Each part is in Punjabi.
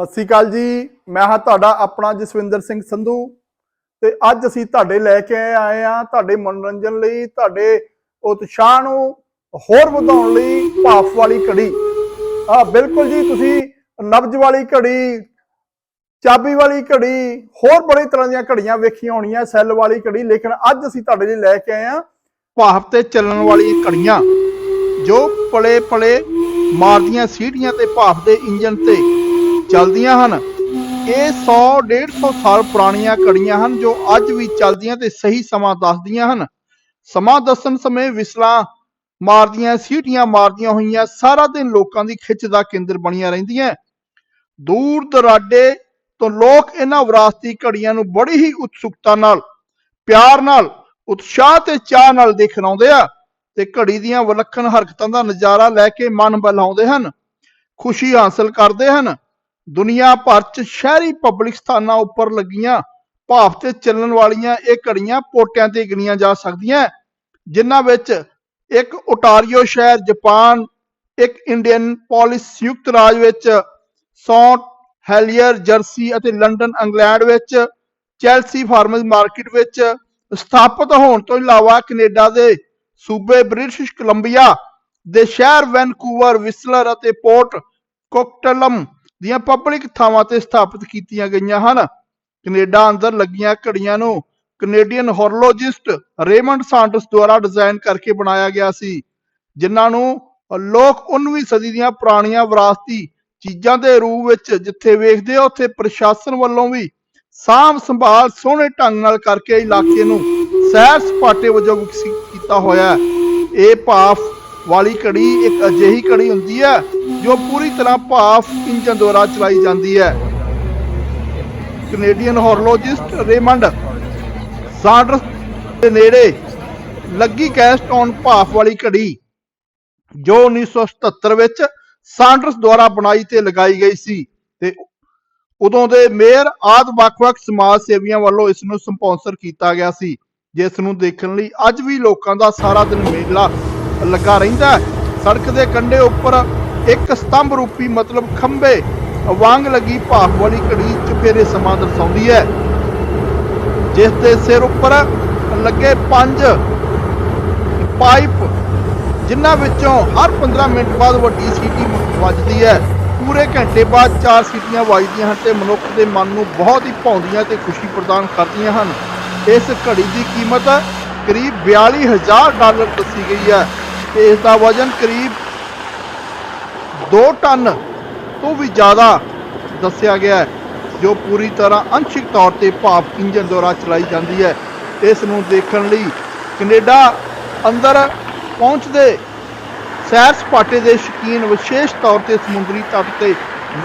ਸਤਿ ਸ੍ਰੀ ਅਕਾਲ ਜੀ। ਮੈਂ ਹਾਂ ਤੁਹਾਡਾ ਆਪਣਾ ਜਸਵਿੰਦਰ ਸਿੰਘ ਸੰਧੂ ਤੇ ਅੱਜ ਅਸੀਂ ਤੁਹਾਡੇ ਲੈ ਕੇ ਆਏ ਆ ਤੁਹਾਡੇ ਮਨੋਰੰਜਨ ਲਈ, ਤੁਹਾਡੇ ਉਤਸ਼ਾਹ ਨੂੰ ਹੋਰ ਵਧਾਉਣ ਲਈ ਭਾਫ ਵਾਲੀ ਘੜੀ। ਆ ਬਿਲਕੁਲ ਜੀ, ਤੁਸੀਂ ਨਬਜ ਵਾਲੀ ਘੜੀ, ਚਾਬੀ ਵਾਲੀ ਘੜੀ, ਹੋਰ ਬੜੇ ਤਰ੍ਹਾਂ ਦੀਆਂ ਘੜੀਆਂ ਵੇਖੀਆਂ ਹੋਣੀਆਂ, ਸੈੱਲ ਵਾਲੀ ਘੜੀ, ਲੇਕਿਨ ਅੱਜ ਅਸੀਂ ਤੁਹਾਡੇ ਲਈ ਲੈ ਕੇ ਆਏ ਆ ਭਾਫ ਤੇ ਚੱਲਣ ਵਾਲੀਆਂ ਘੜੀਆਂ, ਜੋ ਪਲੇ ਪਲੇ ਮਾਰਦੀਆਂ ਸੀਟੀਆਂ ਤੇ ਭਾਫ ਦੇ ਇੰਜਨ ਤੇ। ਚੱਲਦੀਆਂ ਹਨ। ਇਹ 100 150 ਸਾਲ ਪੁਰਾਣੀਆਂ ਘੜੀਆਂ ਹਨ ਜੋ ਅੱਜ ਵੀ ਚੱਲਦੀਆਂ ਤੇ ਸਹੀ ਸਮਾਂ ਦੱਸਦੀਆਂ ਹਨ। ਸਮਾਂ ਦੱਸਣ ਸਮੇਂ ਵਿਸਲਾਂ ਮਾਰਦੀਆਂ, ਸੀਟੀਆਂ ਮਾਰਦੀਆਂ ਹੋਈਆਂ, ਸਾਰਾ ਦਿਨ ਲੋਕਾਂ ਦੀ ਖਿੱਚ ਦਾ ਕੇਂਦਰ ਬਣੀਆਂ ਰਹਿੰਦੀਆਂ। ਦੂਰ ਦਰਾਡੇ ਤੋਂ ਲੋਕ ਇਹਨਾਂ ਵਿਰਾਸਤੀ ਘੜੀਆਂ ਨੂੰ ਬੜੀ ਹੀ ਉਤਸੁਕਤਾ ਨਾਲ, ਪਿਆਰ ਨਾਲ, ਉਤਸ਼ਾਹ ਤੇ ਚਾਹ ਨਾਲ ਦੇਖਣ ਆਉਂਦੇ ਆ ਤੇ ਘੜੀ ਦੀਆਂ ਵਿਲੱਖਣ ਹਰਕਤਾਂ ਦਾ ਨਜ਼ਾਰਾ ਲੈ ਕੇ ਮਨ ਬਲਾਉਂਦੇ ਹਨ। ਖੁਸ਼ੀ ਹਾਸਲ ਕਰਦੇ ਹਨ। ਦੁਨੀਆ ਭਰ ਚ ਸ਼ਹਿਰੀ ਪਬਲਿਕ ਸਥਾਨਾਂ ਉੱਪਰ ਲੱਗੀਆਂ ਭਾਵ ਤੇ ਚੱਲਣ ਵਾਲੀਆਂ ਇਹ ਘੜੀਆਂ ਪੋਟਿਆਂ ਤੇ ਗਿਣੀਆਂ ਜਾ ਸਕਦੀਆਂ। ਜਿਨ੍ਹਾਂ ਵਿੱਚ ਇੱਕ ਓਟਾਰੀਓ ਸ਼ਹਿਰ, ਜਾਪਾਨ, ਇੱਕ ਇੰਡੀਅਨ ਪੋਲਿਸ ਸੰਯੁਕਤ ਰਾਜ ਵਿੱਚ, ਸੌਟ ਹੈਲੀਅਰ, ਜਰਸੀ ਅਤੇ ਲੰਡਨ, ਇੰਗਲੈਂਡ ਵਿੱਚ, ਚੈਲਸੀ ਫਾਰਮਰਸ ਮਾਰਕੀਟ ਵਿੱਚ ਸਥਾਪਿਤ ਹੋਣ ਤੋਂ ਇਲਾਵਾ ਕੈਨੇਡਾ ਦੇ ਸੂਬੇ ਬ੍ਰਿਟਿਸ਼ ਕੋਲੰਬੀਆ ਦੇ ਸ਼ਹਿਰ ਵੈਨਕੂਵਰ, ਵਿਸਲਰ ਅਤੇ ਪੋਰਟ ਕੋਕਟਲਮ ਦੀਆਂ ਪਬਲਿਕ ਥਾਵਾਂ ਤੇ ਸਥਾਪਿਤ ਕੀਤੀਆਂ ਗਈਆਂ ਹਨ। ਕੈਨੇਡਾ ਅੰਦਰ ਲੱਗੀਆਂ ਘੜੀਆਂ ਨੂੰ ਕੈਨੇਡੀਅਨ ਹੋਰਲੋਜਿਸਟ ਰੇਮੰਡ ਸਾਂਟਸ ਦੁਆਰਾ ਡਿਜ਼ਾਈਨ ਕਰਕੇ ਬਣਾਇਆ ਗਿਆ ਸੀ, ਜਿਨ੍ਹਾਂ ਨੂੰ ਲੋਕ 19ਵੀਂ ਸਦੀ ਦੀਆਂ ਪੁਰਾਣੀਆਂ ਵਿਰਾਸਤੀ ਚੀਜ਼ਾਂ ਦੇ ਰੂਪ ਵਿੱਚ ਜਿੱਥੇ ਵੇਖਦੇ ਆ, ਉੱਥੇ ਪ੍ਰਸ਼ਾਸਨ ਵੱਲੋਂ ਵੀ ਸਾਂਭ ਸੰਭਾਲ ਸੋਹਣੇ ਢੰਗ ਨਾਲ ਕਰਕੇ ਇਲਾਕੇ ਨੂੰ ਸੈਰ ਸਪਾਟੇ ਵਜੋਂ ਵਿਕਸਿਤ ਕੀਤਾ ਹੋਇਆ ਇਹ ਭਾਫ ਵਾਲੀ ਘੜੀ ਇੱਕ ਅਜਿਹੀ ਘੜੀ ਹੁੰਦੀ ਹੈ ਜੋ ਪੂਰੀ ਤਰ੍ਹਾਂ ਭਾਫ ਇੰਜਨ ਦੁਆਰਾ ਚਲਾਈ ਜਾਂਦੀ ਹੈ। ਕੈਨੇਡੀਅਨ ਹੋਰਲੋਜਿਸਟ ਰੇਮੰਡ ਸਾਂਡਰਸ ਦੇ ਨੇੜੇ ਲੱਗੀ ਕੈਸਟੌਨ ਭਾਫ ਵਾਲੀ ਘੜੀ, ਜੋ 1977 ਵਿੱਚ ਸਾਂਡਰਸ ਦੁਆਰਾ ਬਣਾਈ ਤੇ ਲਗਾਈ ਗਈ ਸੀ ਤੇ ਉਦੋਂ ਦੇ ਮੇਅਰ ਆਦ ਵੱਖ-ਵੱਖ ਸਮਾਜ ਸੇਵੀਆਂ ਵੱਲੋਂ ਇਸ ਨੂੰ ਸਪਾਂਸਰ ਕੀਤਾ ਗਿਆ ਸੀ, ਜਿਸ ਨੂੰ ਦੇਖਣ ਲਈ ਅੱਜ ਵੀ ਲੋਕਾਂ ਦਾ ਸਾਰਾ ਦਿਨ ਮੇਲਾ ਲੱਗਾ ਰਹਿੰਦਾ ਸੜਕ ਦੇ ਕੰਢੇ ਉੱਪਰ ਇੱਕ ਸਤੰਭ ਰੂਪੀ ਮਤਲਬ ਖੰਭੇ ਵਾਂਗ ਲੱਗੀ ਭਾਫ ਵਾਲੀ ਘੜੀ ਚੁਫੇਰੇ ਸਮਾਂ ਦਰਸਾਉਂਦੀ ਹੈ। ਜਿਸ ਦੇ ਸਿਰ ਉੱਪਰ ਲੱਗੇ ਪੰਜ ਪਾਈਪ, ਜਿਨ੍ਹਾਂ ਵਿੱਚੋਂ ਹਰ 15 ਮਿੰਟ ਬਾਅਦ ਵੱਡੀ ਸੀਟੀ ਵੱਜਦੀ ਹੈ। ਪੂਰੇ ਘੰਟੇ ਬਾਅਦ ਚਾਰ ਸੀਟੀਆਂ ਵੱਜਦੀਆਂ ਹਨ ਤੇ ਮਨੁੱਖ ਦੇ ਮਨ ਨੂੰ ਬਹੁਤ ਹੀ ਭਾਉਂਦੀਆਂ ਤੇ ਖੁਸ਼ੀ ਪ੍ਰਦਾਨ ਕਰਦੀਆਂ ਹਨ। ਇਸ ਘੜੀ ਦੀ ਕੀਮਤ ਕਰੀਬ 42000 ਡਾਲਰ ਦੱਸੀ ਗਈ ਹੈ। ਤੇ ਇਸ ਦਾ ਵਜ਼ਨ ਕਰੀਬ 2 ਟਨ ਤੋਂ ਵੀ ਜ਼ਿਆਦਾ ਦੱਸਿਆ ਗਿਆ ਹੈ, ਜੋ ਪੂਰੀ ਤਰ੍ਹਾਂ ਅੰਸ਼ਿਕ ਤੌਰ ਤੇ ਭਾਪ ਇੰਜਨ ਦੁਆਰਾ ਚਲਾਈ ਜਾਂਦੀ ਹੈ। ਇਸ ਨੂੰ ਦੇਖਣ ਲਈ ਕੈਨੇਡਾ ਅੰਦਰ ਪਹੁੰਚਦੇ ਸੈਰ ਸਪਾਟੇ ਦੇ ਸ਼ੌਕੀਨ ਵਿਸ਼ੇਸ਼ ਤੌਰ ਤੇ ਸਮੁੰਦਰੀ ਤੱਟ ਤੇ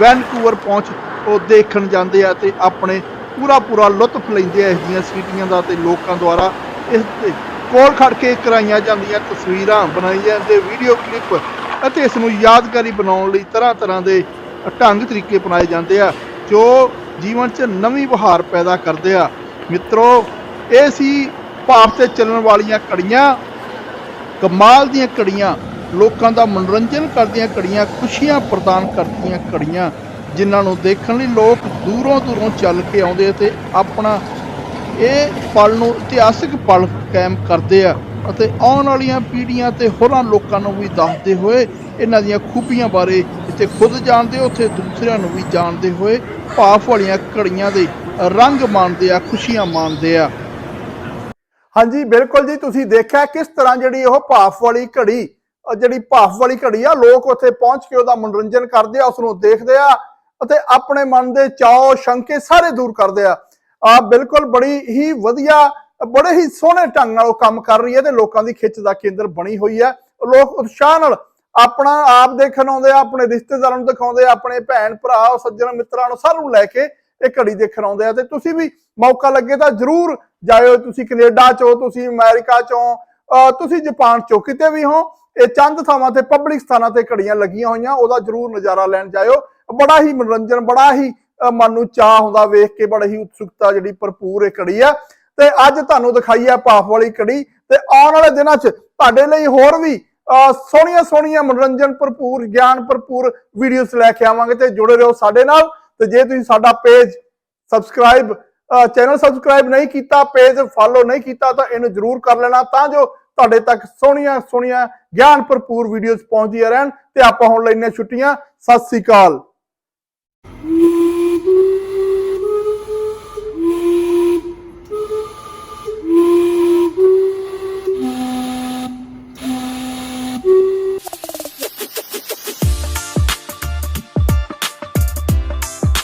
ਵੈਨਕੂਵਰ ਪਹੁੰਚ ਉਹ ਦੇਖਣ ਜਾਂਦੇ ਆ ਤੇ ਆਪਣੇ ਪੂਰਾ ਪੂਰਾ ਲੁਤਫ ਲੈਂਦੇ ਆ। ਇਸ ਦੀਆਂ ਸੀਟੀਆਂ ਦਾ ਤੇ ਲੋਕਾਂ ਦੁਆਰਾ ਇਸ 'ਤੇ ਕੋਲ ਖੜ ਕੇ ਕਰਾਈਆਂ ਜਾਂਦੀਆਂ ਤਸਵੀਰਾਂ ਬਣਾਈਆਂ ਜਾਂਦੇ ਵੀਡੀਓ ਕਲਿੱਪ ਅਤੇ ਇਸ ਨੂੰ ਯਾਦਗਾਰੀ ਬਣਾਉਣ ਲਈ ਤਰ੍ਹਾਂ ਤਰ੍ਹਾਂ ਦੇ ਢੰਗ ਤਰੀਕੇ ਅਪਣਾਏ ਜਾਂਦੇ ਆ, ਜੋ ਜੀਵਨ 'ਚ ਨਵੀਂ ਬਹਾਰ ਪੈਦਾ ਕਰਦੇ ਆ। ਮਿੱਤਰੋ, ਇਹ ਸੀ ਭਾਰਤ ਤੇ ਚੱਲਣ ਵਾਲੀਆਂ ਕੜੀਆਂ ਕਮਾਲ ਦੀਆਂ ਘੜੀਆਂ, ਲੋਕਾਂ ਦਾ ਮਨੋਰੰਜਨ ਕਰਦੀਆਂ ਕੜੀਆਂ ਖੁਸ਼ੀਆਂ ਪ੍ਰਦਾਨ ਕਰਦੀਆਂ ਘੜੀਆਂ, ਜਿਨ੍ਹਾਂ ਨੂੰ ਦੇਖਣ ਲਈ ਲੋਕ ਦੂਰੋਂ ਦੂਰੋਂ ਚੱਲ ਕੇ ਆਉਂਦੇ ਤੇ ਆਪਣਾ ਇਹ ਪਲ ਨੂੰ ਇਤਿਹਾਸਿਕ ਪਲ ਕਾਇਮ ਕਰਦੇ ਆ ਅਤੇ ਆਉਣ ਵਾਲੀਆਂ ਪੀੜ੍ਹੀਆਂ ਤੇ ਹੋਰਾਂ ਲੋਕਾਂ ਨੂੰ ਵੀ ਦੱਸਦੇ ਹੋਏ ਇਹਨਾਂ ਦੀਆਂ ਖੂਬੀਆਂ ਬਾਰੇ ਜਿੱਥੇ ਖੁਦ ਜਾਣਦੇ, ਉੱਥੇ ਦੂਸਰਿਆਂ ਨੂੰ ਵੀ ਜਾਣਦੇ ਹੋਏ ਭਾਫ ਵਾਲੀਆਂ ਘੜੀਆਂ ਦੇ ਰੰਗ ਮਾਣਦੇ ਆ, ਖੁਸ਼ੀਆਂ ਮਾਣਦੇ ਆ। ਹਾਂਜੀ, ਬਿਲਕੁਲ ਜੀ, ਤੁਸੀਂ ਦੇਖਿਆ ਕਿਸ ਤਰ੍ਹਾਂ ਜਿਹੜੀ ਉਹ ਭਾਫ ਵਾਲੀ ਘੜੀ ਜਿਹੜੀ ਭਾਫ ਵਾਲੀ ਘੜੀ ਆ, ਲੋਕ ਉੱਥੇ ਪਹੁੰਚ ਕੇ ਉਹਦਾ ਮਨੋਰੰਜਨ ਕਰਦੇ ਆ, ਉਸ ਨੂੰ ਦੇਖਦੇ ਆ ਅਤੇ ਆਪਣੇ ਮਨ ਦੇ ਚਾਅ, ਸ਼ੰਕੇ ਸਾਰੇ ਦੂਰ ਕਰਦੇ ਆ। ਆ ਬਿਲਕੁਲ ਬੜੀ ਹੀ ਵਧੀਆ, ਬੜੇ ਹੀ ਸੋਹਣੇ ਢੰਗ ਨਾਲ ਉਹ ਕੰਮ ਕਰ ਰਹੀ ਹੈ ਤੇ ਲੋਕਾਂ ਦੀ ਖਿੱਚ ਦਾ ਕੇਂਦਰ ਬਣੀ ਹੋਈ ਹੈ। ਲੋਕ ਉਤਸ਼ਾਹ ਨਾਲ ਆਪਣਾ ਆਪ ਦੇਖਣ ਆਉਂਦੇ ਆ, ਆਪਣੇ ਰਿਸ਼ਤੇਦਾਰਾਂ ਨੂੰ ਦਿਖਾਉਂਦੇ ਆ, ਆਪਣੇ ਭੈਣ ਭਰਾ, ਸੱਜਣ ਮਿੱਤਰਾਂ ਨੂੰ ਸਾਰਿਆਂ ਨੂੰ ਲੈ ਕੇ ਇਹ ਘੜੀ ਦੇਖਣ ਆਉਂਦੇ ਆ। ਤੇ ਤੁਸੀਂ ਵੀ ਮੌਕਾ ਲੱਗੇ ਤਾਂ ਜਰੂਰ ਜਾਇਓ। ਤੁਸੀਂ ਕੈਨੇਡਾ ਚੋਂ ਤੁਸੀਂ ਅਮਰੀਕਾ ਚੋਂ ਅਹ ਤੁਸੀਂ ਜਾਪਾਨ ਚੋਂ ਕਿਤੇ ਵੀ ਹੋ, ਇਹ ਚੰਦ ਥਾਵਾਂ ਤੇ ਪਬਲਿਕ ਸਥਾਨਾਂ ਤੇ ਘੜੀਆਂ ਲੱਗੀਆਂ ਹੋਈਆਂ, ਉਹਦਾ ਜਰੂਰ ਨਜ਼ਾਰਾ ਲੈਣ ਜਾਇਓ। ਬੜਾ ਹੀ ਮਨੋਰੰਜਨ, ਬੜਾ ਹੀ ਮਨ ਨੂੰ ਚਾਹ ਹੁੰਦਾ, ਵੇਖ ਕੇ ਬੜੀ ਹੀ ਉਤਸੁਕਤਾ ਜਿਹੜੀ ਭਰਪੂਰ ਇਹ ਕੜੀ ਆ। ਤੇ ਅੱਜ ਤੁਹਾਨੂੰ ਦਿਖਾਈ ਆ ਪਾਫ ਵਾਲੀ ਕੜੀ ਤੇ ਆਉਣ ਵਾਲੇ ਦਿਨਾਂ 'ਚ ਤੁਹਾਡੇ ਲਈ ਹੋਰ ਵੀ ਅਹ ਸੋਹਣੀਆਂ ਸੋਹਣੀਆਂ ਮਨੋਰੰਜਨ ਭਰਪੂਰ, ਗਿਆਨ ਭਰਪੂਰ ਵੀਡੀਓਜ਼ ਲੈ ਕੇ ਆਵਾਂਗੇ ਤੇ ਜੁੜੇ ਰਹੋ ਸਾਡੇ ਨਾਲ। ਤੇ ਜੇ ਤੁਸੀਂ ਸਾਡਾ ਪੇਜ ਸਬਸਕ੍ਰਾਈਬ ਚੈਨਲ ਸਬਸਕ੍ਰਾਈਬ ਨਹੀਂ ਕੀਤਾ ਪੇਜ ਫਾਲੋ ਨਹੀਂ ਕੀਤਾ ਤਾਂ ਇਹਨੂੰ ਜਰੂਰ ਕਰ ਲੈਣਾ ਤਾਂ ਜੋ ਤੁਹਾਡੇ ਤੱਕ ਸੋਹਣੀਆਂ ਸੋਹਣੀਆਂ ਗਿਆਨ ਭਰਪੂਰ ਵੀਡੀਓਜ਼ ਪਹੁੰਚਦੀਆਂ ਰਹਿਣ। ਤੇ ਆਪਾਂ ਹੁਣ ਲੈਣੇ ਛੁੱਟੀਆਂ। ਸਤਿ ਸ੍ਰੀ ਅਕਾਲ।